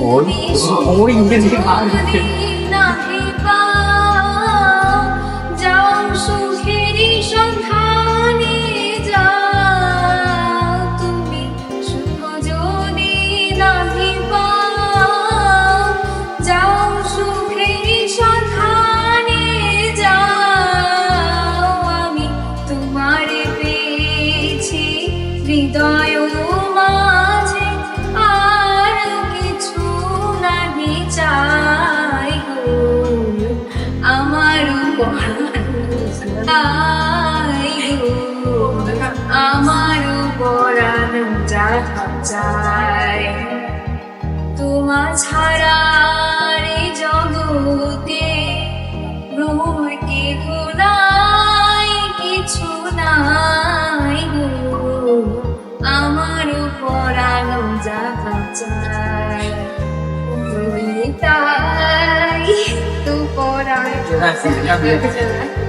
ওই ওই ইংরেজি গান নাহিবা আমার যাহা চাই। তোমার ছাড়া জগতে রূপ কি নাই কিছু নাই আমার পরানো যাহা চাই? 哎谢谢杨